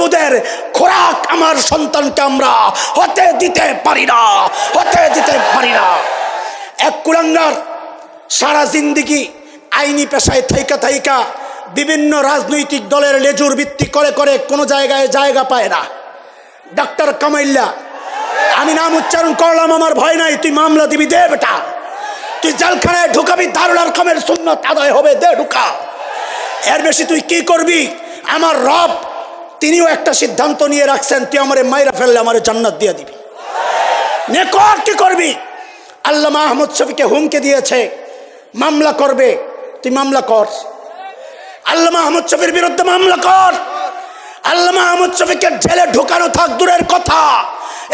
বাবুদের খোরাক আমার সন্তানকে আমরা হতে দিতে পারি না, হতে দিতে পারি না। এক কুলাঙ্গার সারা জিন্দিগি আইনি পেশায় থাইকা থাইকা বিভিন্ন রাজনৈতিক দলের লেজুর ভিত্তি করে করে কোনো জায়গায় জায়গা পায় না। ডাক্তার কামাইল্লা, আমি নাম উচ্চারণ করলাম, আমার ভয় নাই, তুই মামলা দিবি দে বেটা। তুই জেলখানায় ঢুকাবি, দারুল আরকামের সুন্নত আদায় হবে, দে ঢুকা। এর বেশি তুই কি করবি? আমার রব তিনিও একটা সিদ্ধান্ত নিয়ে রাখছেন, তুই আমারে মাইরা ফেললে আমারে জান্নাত দিয়ে দিবি। নে কর কি করবি। আল্লাহ আহমদ শফিকে হুমকে দিয়েছে, মামলা করবে, তুই মামলা কর। আল্লাহ আহমদ শফির বিরুদ্ধে মামলা কর। আল্লাহ আহমদ শফিকে জেলে ঢুকানো থাক, দূরের কথা।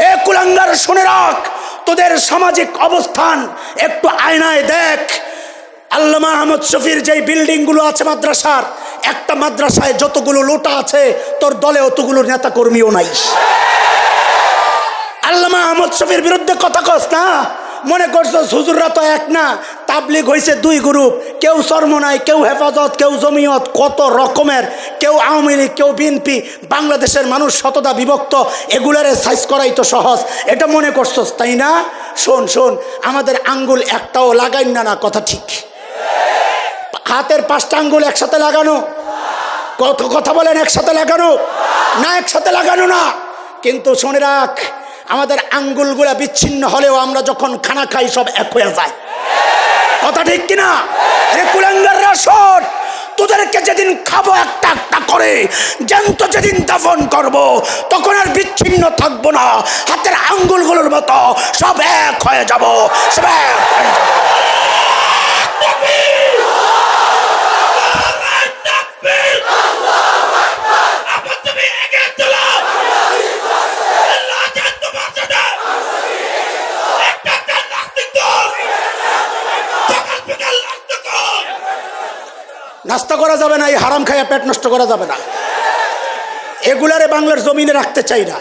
এ কুলাঙ্গার শুনে রাখ, তোদের সামাজিক অবস্থান একটু আয়নায় দেখ। আল্লামা আহমদ শফির যেই বিল্ডিংগুলো আছে মাদ্রাসার, একটা মাদ্রাসায় যতগুলো লোটা আছে, তোর দলে অতগুলো নেতা কর্মীও নাই। আল্লামা আহমদ শফির বিরুদ্ধে কথা কস না। মনে করছ হুজুররা তো এক না, তাবলিগ হয়েছে দুই গ্রুপ, কেউ নাই কেউ হেফাজত, কেউ জমিয়ত, কত রকমের, কেউ আওয়ামী লীগ, কেউ বিএনপি, বাংলাদেশের মানুষ শতদা বিভক্ত, এগুলারে সাইজ করাই তো সহজ। এটা মনে করছস, তাই না? শোন শোন, আমাদের আঙ্গুল একটাও লাগাই না না, কথা ঠিক। হাতের পাঁচটা আঙ্গুল একসাথে লাগানো। কত কথা বলেন একসাথে লাগানো? না, একসাথে লাগানো না। কিন্তু শুনে রাখ, আমাদের আঙ্গুলগুলা বিচ্ছিন্ন হলেও আমরা যখন খানা খাই, সব এক হয়ে যায়। কথা ঠিক কিনা রে তোদেরকে যেদিন খাব, একটা একটা করে, জ্যান্ত যেদিন দাফন করব, তখন আর বিচ্ছিন্ন থাকব না। হাতের আঙ্গুলগুলোর মতো সব এক হয়ে যাব, সব এক হয়ে যাব। নাস্তা করা যাবে না, এই হারাম খাইয়া পেট নষ্ট করা যাবে না। এগুলারে বাংলার জমিনে রাখতে চাই না।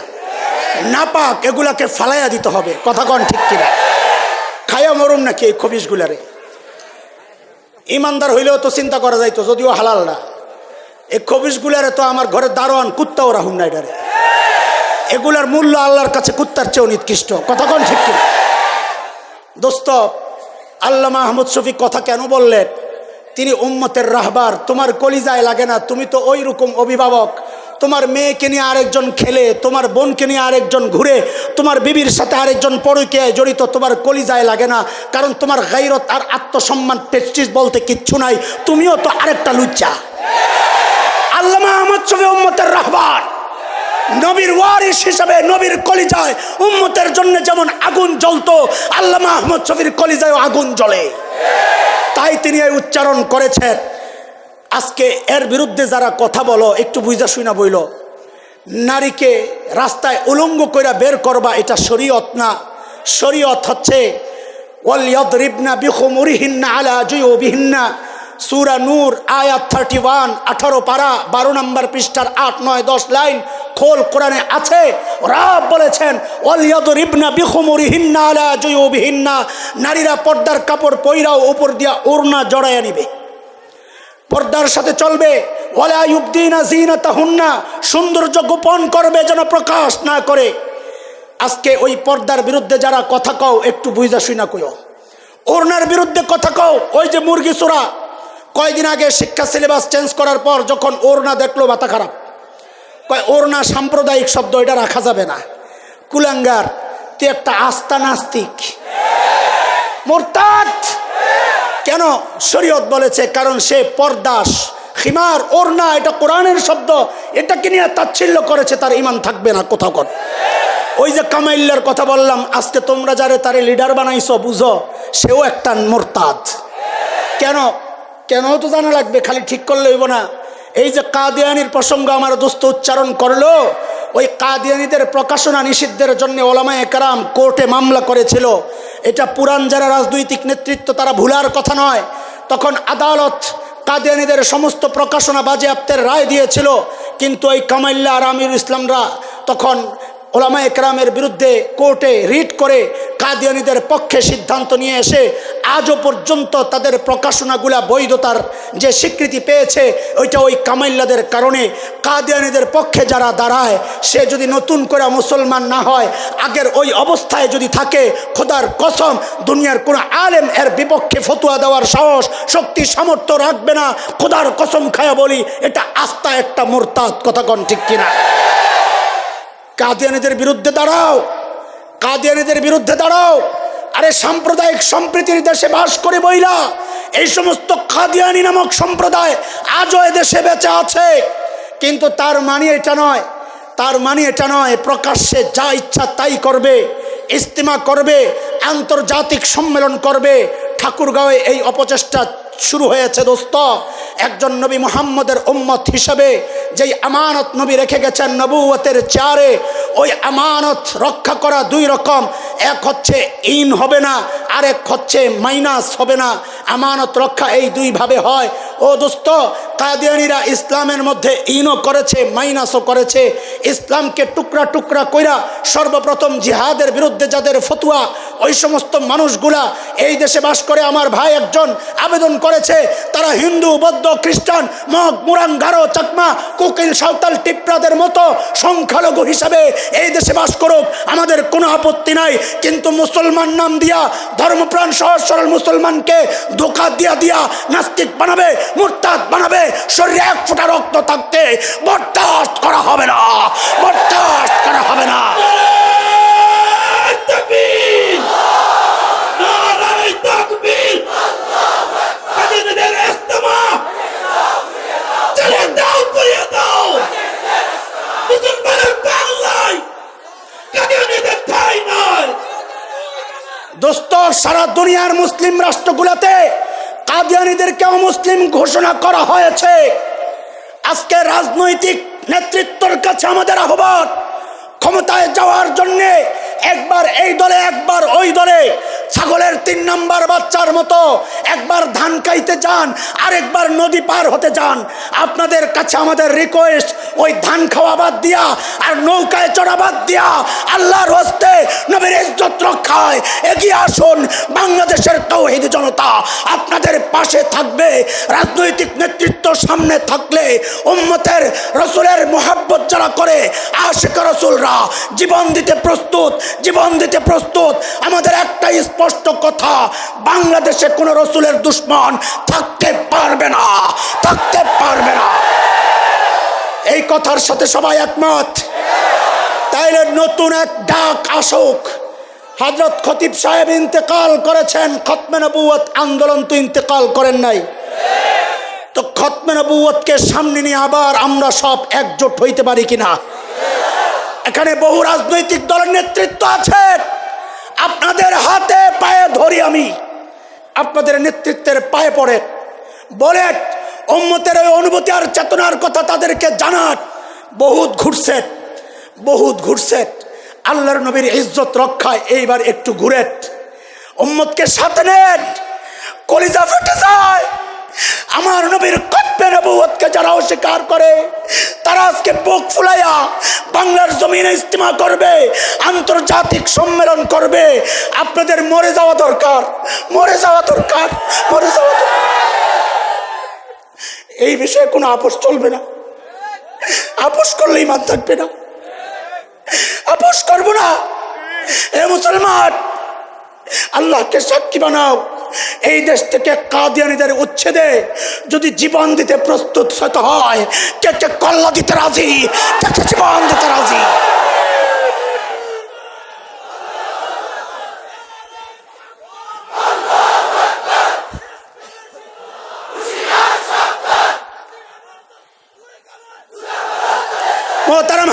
না পাক এগুলাকে ফালাইয়া দিতে হবে। কথা কন ঠিক কিনা? খাইয়া মরুম নাকি এই খবিসগুলারে ইমানদার হইলেও তো চিন্তা করা যাইতো, যদিও হালাল না। এই খবিসগুলারে তো আমার ঘরে দারোয়ান, কুত্তাও রাহুম না এটারে। এগুলার মূল্য আল্লাহর কাছে কুত্তার চেয়েও নিকৃষ্ট। কথা কন ঠিক কিনা? দোস্ত, আল্লামা মাহমুদ শফিক কথা কেন বললেন? তিনি উম্মতের রাহবার, তোমার কলিজায় লাগে না, তুমি তো ওই রকম অভিভাবক। তোমার মেয়েকে নিয়ে আরেকজন খেলে, তোমার বোনকে নিয়ে আরেকজন ঘুরে, তোমার বিবির সাথে আরেকজন পরকে জড়িত, তোমার কলিজায় লাগে না, কারণ তোমার গাইরত আর আত্মসম্মান প্রেস্টিজ বলতে কিচ্ছু নাই, তুমিও তো আরেকটা লুচ্চা। আল্লামা আহমদ শফি উম্মতের রাহবার। নবীর ওয়ারিস হিসাবে নবীর কলিজায় উম্মতের জন্য যেমন আগুন জ্বলতো, আল্লামা আহমদ শফির কলিজায় আগুন জ্বলে। তাই তিনি এই উচ্চারণ করেছেন। আজকে এর বিরুদ্ধে যারা কথা বলো, একটু বুঝা শুনা বইল। নারীকে রাস্তায় উলঙ্গ করে বের করবা, এটা শরীয়ত না। শরীয়ত হচ্ছে ওয়ালিয়দরিবনা বিহুমুরিহিন্না আলা জুয়ুবিহিন্না। সুরা নূর, আয়াত থার্টি ওয়ান আঠারো পারা, বারো নম্বর পৃষ্ঠার আট, নয়, দশ লাইন খোল কোরআনে আছে। রাব বলেছেন অলিয়দরিবনা বিহুমুরিহিন্না আলা জুয়ুবিহিন্না। নারীরা পর্দার কাপড় পইরাও উপর দিয়া ওড়না জড়াইয়া নিবে। পর্দার সাথে চলবে। ওয়ালাইউদ্দিনা সৌন্দর্য গোপন করবে যেন প্রকাশ না করে। আজকে ওই পর্দার বিরুদ্ধে যারা কথা কও, একটু বুঝা শুনা কইও। ওড়নার বিরুদ্ধে কথা কও, ওই যে মুরগি চোরা। কয়দিন আগে শিক্ষা সিলেবাস চেঞ্জ করার পর যখন ওড়না দেখল মাথা খারাপ। কয় ওড়না সাম্প্রদায়িক শব্দ এটা রাখা যাবে না। কুলাঙ্গার, তুই একটা আস্থা নাস্তিক। মোরতাদ! কেন? শরীয়ত বলেছে, কারণ সে পর্দাস। খিমার ওড়না এটা কোরআনের শব্দ। এটাকে নিয়ে তাচ্ছিল্য করেছে, তার ইমান থাকবে না কোথাও কোন। ওই যে কামাইল্লার কথা বললাম, আজকে তোমরা যারে তারে লিডার বানাইছ, বুঝো, সেও একটা মোরতাদ। কেন? কেন তো জানা লাগবে, খালি ঠিক করলে হইব না। এই যে কাদিয়ানির প্রসঙ্গ আমার দোস্ত উচ্চারণ করল, ওই কাদিয়ানিদের প্রকাশনা নিষিদ্ধের জন্য ওলামায় একরাম কোর্টে মামলা করেছিল। এটা পুরান যারা রাজনৈতিক নেতৃত্ব তারা ভুলার কথা নয়। তখন আদালত কাদিয়ানিদের সমস্ত প্রকাশনা বাজেয়াপ্তের রায় দিয়েছিল, কিন্তু ওই কামাইল্লা আর আমির ইসলামরা তখন ওলামা একরামের বিরুদ্ধে কোর্টে রিট করে কাদিয়ানিদের পক্ষে সিদ্ধান্ত নিয়ে এসে আজও পর্যন্ত তাদের প্রকাশনাগুলা বৈধতার যে স্বীকৃতি পেয়েছে, ওইটা ওই কামাইল্লাদের কারণে কাদিয়ানিদের পক্ষে যারা দাঁড়ায়, সে যদি নতুন করে মুসলমান না হয়, আগের ওই অবস্থায় যদি থাকে, খোদার কসম, দুনিয়ার কোনো আলেম এর বিপক্ষে ফতুয়া দেওয়ার সাহস, শক্তি, সামর্থ্য রাখবে না, খোদার কসম খায়া বলি, এটা আস্থা একটা মোরতাদ, কথা কন ঠিক কিনা? কাদিয়ানিদের বিরুদ্ধে দাঁড়াও। কাদিয়ানিদের বিরুদ্ধে দাঁড়াও। আরে সাম্প্রদায়িক সম্প্রীতির দেশে বাস করে বইলা এই সমস্ত কাদিয়ানি নামক সম্প্রদায় আজও এদেশে বেঁচে আছে। কিন্তু তার মানে এটা নয়, তার মানে এটা নয়, প্রকাশ্যে যা ইচ্ছা তাই করবে, ইস্তেমা করবে, আন্তর্জাতিক সম্মেলন করবে। ঠাকুরগাঁওয়ে এই অপচেষ্টা শুরু হয়েছে দোস্ত। একজন নবী মুহাম্মদের উম্মত হিসেবে যেই আমানত নবী রেখে গেছেন নবুয়তের চারে, ওই আমানত রক্ষা করা দুই রকম। এক হচ্ছে ইন হবে না, আরেক হচ্ছে মাইনাস হবে না। আমানত রক্ষা এই দুইভাবে হয়। ও দোস্ত কাদিয়ানিরা ইসলামের মধ্যে ইনও করেছে, মাইনাসও করেছে। ইসলামকে টুকরা টুকরা কইরা সর্বপ্রথম জিহাদের বিরুদ্ধে যাদের ফতুয়া, ওই সমস্ত মানুষগুলা এই দেশে বাস করে, আমার ভাই একজন আবেদন করেছে, তারা হিন্দু, বৌদ্ধ, খ্রিস্টান, মগ, মুরাং, গারো, চাকমা, কুকিল, সাঁওতাল, টিপ্রাদের মতো সংখ্যালঘু হিসাবে এই দেশে বাস করুক, আমাদের কোনো আপত্তি নাই। কিন্তু মুসলমান নাম দিয়া, ধর্মপ্রাণ সহজ সরল মুসলমানকে ধোকা দিয়া দিয়া নাস্তিক বানাবে, মুরতাদ বানাবে শরীরে এক ফোঁটা রক্ত থাকতে বরদাস্ত করা হবে না। বরদাস্ত করা হবে না। দোস্ত, সারা দুনিয়ার মুসলিম রাষ্ট্রগুলোতে কাদিয়ানিদেরকে অমুসলিম ঘোষণা করা হয়েছে। আজকে রাজনৈতিক নেতৃত্বর কাছে আমাদের আহ্বান ক্ষমতায় যাওয়ার জন্যে একবার এই দলে, একবার ওই দলে। ছাগলের তিন নম্বর বাচ্চার মতো একবার ধান খাইতে যান, আরেকবার নদী পার হতে যান। আপনাদের কাছে আমাদের রিকোয়েস্ট ওই ধান খাওয়া বাদ দিয়া আর নৌকায় চড়া বাদ দিয়া আল্লাহর হস্তে নবীর ইজ্জত রক্ষায় এগিয়ে আসুন বাংলাদেশের তৌহিদ জনতা। আপনাদের পাশে থাকবে, রাজনৈতিক নেতৃত্ব সামনে থাকলে উম্মতের রসুলের মোহাব্বত যারা করে, আশেখ রসুলরা জীবন দিতে প্রস্তুত। জীবন দিতে প্রস্তুত। আমাদের একটাই স্পষ্ট কথা, বাংলাদেশে কোনো রসুলের দুশ্মন থাকতে পারবে না, থাকতে পারবে না। এই কথার সাথে সবাই একমত? তাইলে নতুন এক ডাক আসুক। হজরত খতিব সাহেব ইন্তেকাল করেছেন, খতমে নবুয়ত আন্দোলন তো ইন্তেকাল করেন নাই। তো খতমে নবুয়তকে সামনে নিয়ে আবার আমরা সব একজোট হইতে পারি কিনা? এখানে বহু রাজনৈতিক দলের নেতৃত্ব আছে। আপনাদের হাতে পায়ে ধরি আমি। আপনাদের নেতৃত্বের পায়ে পড়ে। বলে উম্মতের ওই অনুভূতি আর চেতনার কথা তাদেরকে জানান। বহুত ঘুরছে বহুত ঘুরছে। আল্লাহর নবীর ইজ্জত রক্ষায় এইবার একটু ঘুরে উম্মতকে সাথে নেন। কলিজা ফেটে যায়। আমার নবীর কপ্পে নবুয়তকে যারা অস্বীকার করে, তারা আজকে বুক ফুলাইয়া বাংলার জমিনে ইস্তেমা করবে, আন্তর্জাতিক সম্মেলন করবে। আপনাদের মরে যাওয়া দরকার, মরে যাওয়া দরকার, মরে যাওয়া দরকার। এই বিষয়ে কোনো আপোষ চলবে না। আপোষ করলে ইমান থাকবে না। আপোষ করব না। এ মুসলমান, আল্লাহকে সাক্ষী বানাও। এই দেশ থেকে কাদিয়ানিদের উচ্ছেদে যদি জীবন দিতে প্রস্তুত হয়, কে কে কল্লা দিতে রাজি, কে কে জীবন দিতে রাজি? মোহতারাম